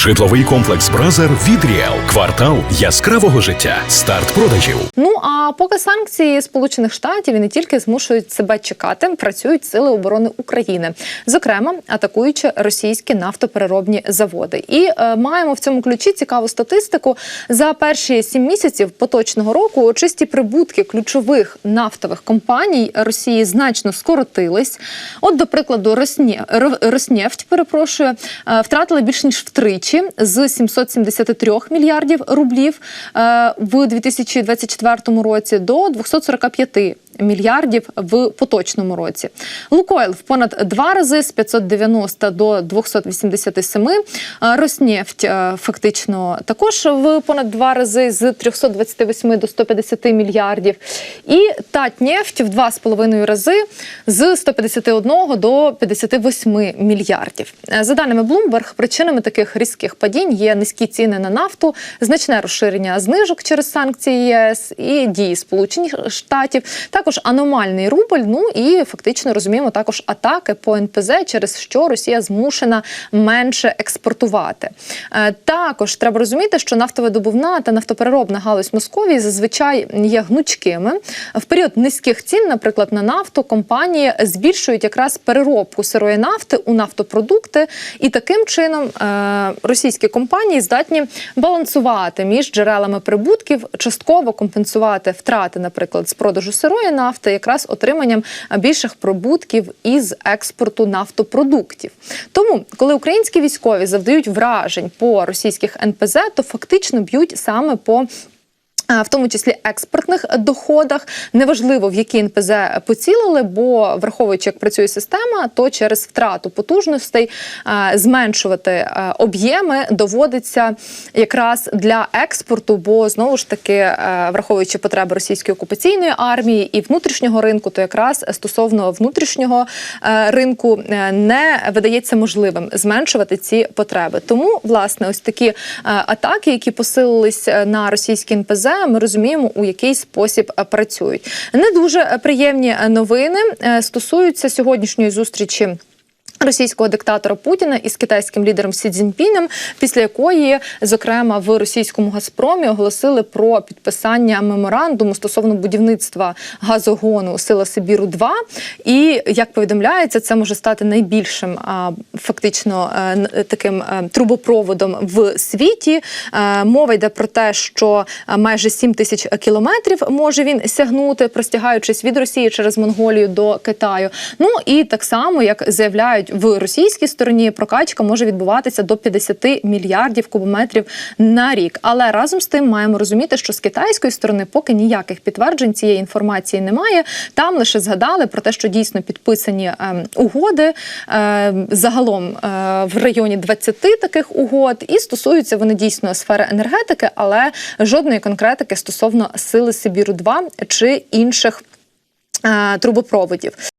Житловий комплекс Бразер від Ріел. Квартал яскравого життя. Старт продажів. Ну а поки санкції Сполучених Штатів не тільки змушують себе чекати, працюють сили оборони України, зокрема атакуючи російські нафтопереробні заводи. І е, маємо в цьому ключі цікаву статистику за перші сім місяців поточного року. Чисті прибутки ключових нафтових компаній Росії значно скоротились. От, до прикладу, Росні... Роснефть, перепрошую, е, втратила більш ніж втричі з 773 мільярдів рублів е, в 2024 році до 245 мільярдів в поточному році. Лукойл в понад два рази з 590 до 287. Е, Роснефть е, фактично також в понад два рази з 328 до 150 мільярдів. І Татнефть в два з половиною рази з 151 до 58 мільярдів. Е, За даними Bloomberg, причинами таких різких падінь є низькі ціни на нафту, значне розширення знижок через санкції ЄС і дії Сполучених Штатів, також аномальний рубль. Ну і фактично розуміємо також атаки по НПЗ, через що Росія змушена менше експортувати. Е, Також треба розуміти, що нафтовидобувна та нафтопереробна галузь Московії зазвичай є гнучкими. В період низьких цін, наприклад, на нафту компанії збільшують якраз переробку сирої нафти у нафтопродукти, і таким чином е, російські компанії здатні балансувати між джерелами прибутків, частково компенсувати втрати, наприклад, з продажу сирої нафти, якраз отриманням більших прибутків із експорту нафтопродуктів. Тому, коли українські військові завдають вражень по російських НПЗ, то фактично б'ють саме по В тому числі експортних доходах неважливо в які НПЗ поцілили, бо враховуючи, як працює система, то через втрату потужностей зменшувати об'єми доводиться якраз для експорту, бо знову ж таки, враховуючи потреби російської окупаційної армії і внутрішнього ринку, то якраз стосовно внутрішнього ринку е, не видається можливим зменшувати ці потреби. Тому власне ось такі атаки, які посилились е, на російські НПЗ, ми розуміємо, у який спосіб працюють. Не дуже е, приємні е, новини е, стосуються сьогоднішньої зустрічі. Російського диктатора Путіна із китайським лідером Сі Цзіньпінем, після якої, зокрема, в російському Газпромі оголосили про підписання меморандуму стосовно будівництва газогону Сила Сибіру 2 І як повідомляється, це може стати найбільшим фактично е, таким е, трубопроводом в світі. Е, Мова йде про те, що майже 7 тисяч кілометрів може він сягнути, простягаючись від Росії через Монголію до Китаю. Ну і так само, як заявляють в російській стороні, прокачка може відбуватися до 50 мільярдів кубометрів на рік. Але разом з тим маємо розуміти, що з китайської сторони поки ніяких підтверджень цієї інформації немає. Там лише згадали про те, що дійсно підписані ем, угоди е, загалом е, в районі 20 таких угод, і стосуються вони дійсно сфери енергетики, але жодної конкретики стосовно сили Сибіру 2 чи інших е, трубопроводів.